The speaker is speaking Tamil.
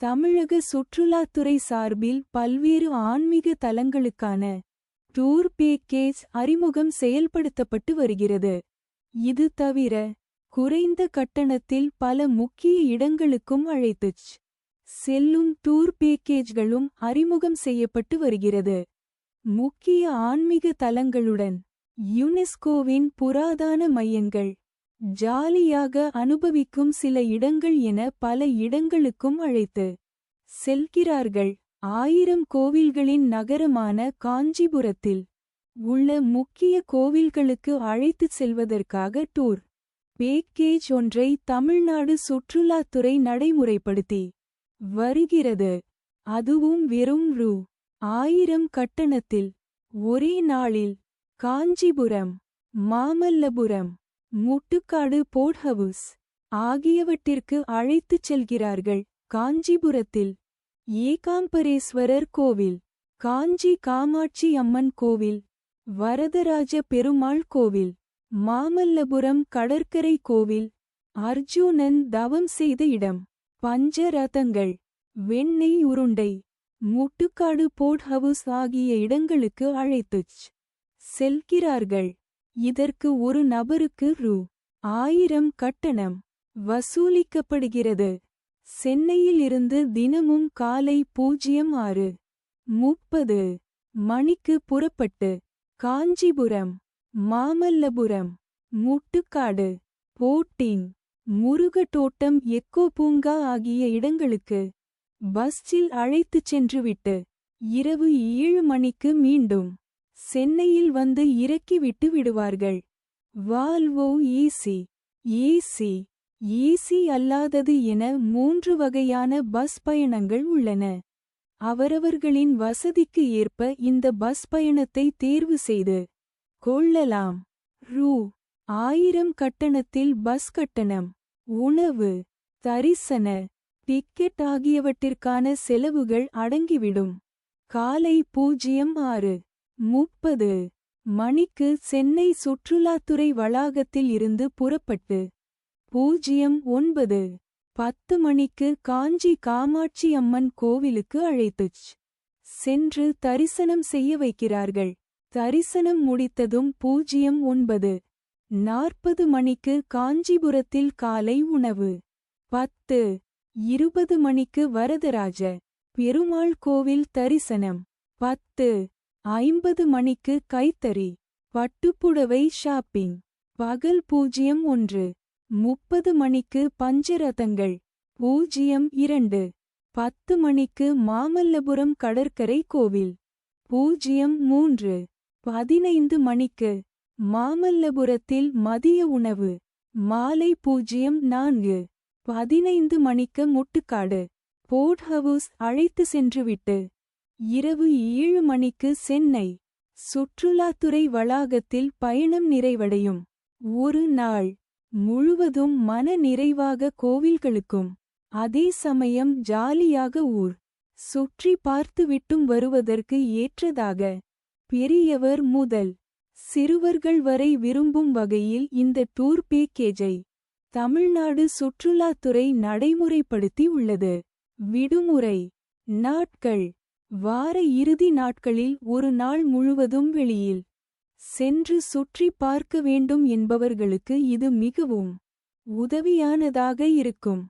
தமிழக சுற்றுலாத்துறை சார்பில் பல்வேறு ஆன்மீக தலங்களுக்கான டூர் பேக்கேஜ் அறிமுகம் செயல்படுத்தப்பட்டு வருகிறது. இது தவிர குறைந்த கட்டணத்தில் பல முக்கிய இடங்களுக்கும் அழைத்துச் செல்லும் டூர் பேக்கேஜ்களும் அறிமுகம் செய்யப்பட்டு வருகிறது. முக்கிய ஆன்மீக தலங்களுடன் யுனெஸ்கோவின் புராதான மையங்கள் ஜாலியாக அனுபவிக்கும் சில இடங்கள் என பல இடங்களுக்கும் அழைத்து செல்கிறார்கள். ஆயிரம் கோவில்களின் நகரமான காஞ்சிபுரத்தில் உள்ள முக்கிய கோவில்களுக்கு அழைத்துச் செல்வதற்காக டூர் பேக்கேஜ் ஒன்றை தமிழ்நாடு சுற்றுலாத்துறை நடைமுறைப்படுத்தி வருகிறது. அதுவும் வெறும் ரூ. ஆயிரம் கட்டணத்தில். ஒரே நாளில் காஞ்சிபுரம் மாமல்லபுரம் முட்டுக்காடு போர்ட் ஹவுஸ் ஆகியவற்றிற்கு அழைத்துச் செல்கிறார்கள். காஞ்சிபுரத்தில் ஏகாம்பரேஸ்வரர் கோவில் காஞ்சி காமாட்சி அம்மன் கோவில் வரதராஜ பெருமாள் கோவில் மாமல்லபுரம் கடற்கரை கோவில் அர்ஜுனன் தவம் செய்த இடம் பஞ்சரதங்கள் வெண்ணெய் உருண்டை முட்டுக்காடு போர்ட் ஹவுஸ் ஆகிய இடங்களுக்கு அழைத்துச் செல்கிறார்கள். இதற்கு ஒரு நபருக்கு ரூ. ஆயிரம் கட்டணம் வசூலிக்கப்படுகிறது. சென்னையில் இருந்து தினமும் காலை பூஜ்ஜியம் ஆறு முப்பது மணிக்கு புறப்பட்டு காஞ்சிபுரம் மாமல்லபுரம் முட்டுக்காடு போட்டிங் முருகட்டோட்டம் எக்கோ பூங்கா ஆகிய இடங்களுக்கு பஸ்ஸில் அழைத்துச் சென்றுவிட்டு இரவு ஏழு மணிக்கு மீண்டும் சென்னையில் வந்து இறக்கிவிட்டு விடுவார்கள். வால்வோ ஈசி ஏசி ஏசி அல்லாதது என மூன்று வகையான பஸ் பயணங்கள் உள்ளன. அவரவர்களின் வசதிக்கு ஏற்ப இந்த பஸ் பயணத்தை தேர்வு செய்து கொள்ளலாம். ரூ. ஆயிரம் கட்டணத்தில் பஸ் கட்டணம் உணவு தரிசன டிக்கெட் ஆகியவற்றிற்கான செலவுகள் அடங்கிவிடும். காலை பூஜ்ஜியம் ஆறு. முப்பது. மணிக்கு சென்னை சுற்றுலாத்துறை வளாகத்தில் இருந்து புறப்பட்டு. பூஜ்ஜியம் ஒன்பது. பத்து மணிக்கு காஞ்சி காமாட்சி அம்மன் கோவிலுக்கு அழைத்துச் சென்று தரிசனம் செய்ய வைக்கிறார்கள். தரிசனம் முடித்ததும் பூஜ்ஜியம் ஒன்பது. நாற்பது மணிக்கு காஞ்சிபுரத்தில் காலை உணவு. பத்து. இருபது மணிக்கு வரதராஜ. பெருமாள் கோவில் தரிசனம். பத்து. ஐம்பது மணிக்கு கைத்தறி பட்டுப்புடவை ஷாப்பிங். பகல் பூஜ்ஜியம் ஒன்று. முப்பது மணிக்கு பஞ்சரதங்கள். பூஜ்ஜியம் இரண்டு. பத்து மணிக்கு மாமல்லபுரம் கடற்கரை கோவில். பூஜ்ஜியம் மூன்று. பதினைந்து மணிக்கு மாமல்லபுரத்தில் மதிய உணவு. மாலை பூஜ்ஜியம் நான்கு. பதினைந்து மணிக்கு முட்டுக்காடு. போர்ட் ஹவுஸ் அழைத்து சென்றுவிட்டு. இரவு ஏழு மணிக்கு சென்னை சுற்றுலாத்துறை வளாகத்தில் பயணம் நிறைவடையும். ஒரு நாள் முழுவதும் மன நிறைவாக கோவில்களுக்கும் அதே சமயம் ஜாலியாக ஊர் சுற்றி பார்த்துவிட்டும் வருவதற்கு ஏற்றதாக பெரியவர் முதல் சிறுவர்கள் வரை விரும்பும் வகையில் இந்த டூர் பேக்கேஜை தமிழ்நாடு சுற்றுலாத்துறை நடைமுறைப்படுத்தி உள்ளது. விடுமுறை நாட்கள் வார இறுதி நாட்களில் ஒரு நாள் முழுவதும் வெளியில் சென்று சுற்றி பார்க்க வேண்டும் என்பவர்களுக்கு இது மிகவும் உதவியானதாக இருக்கும்.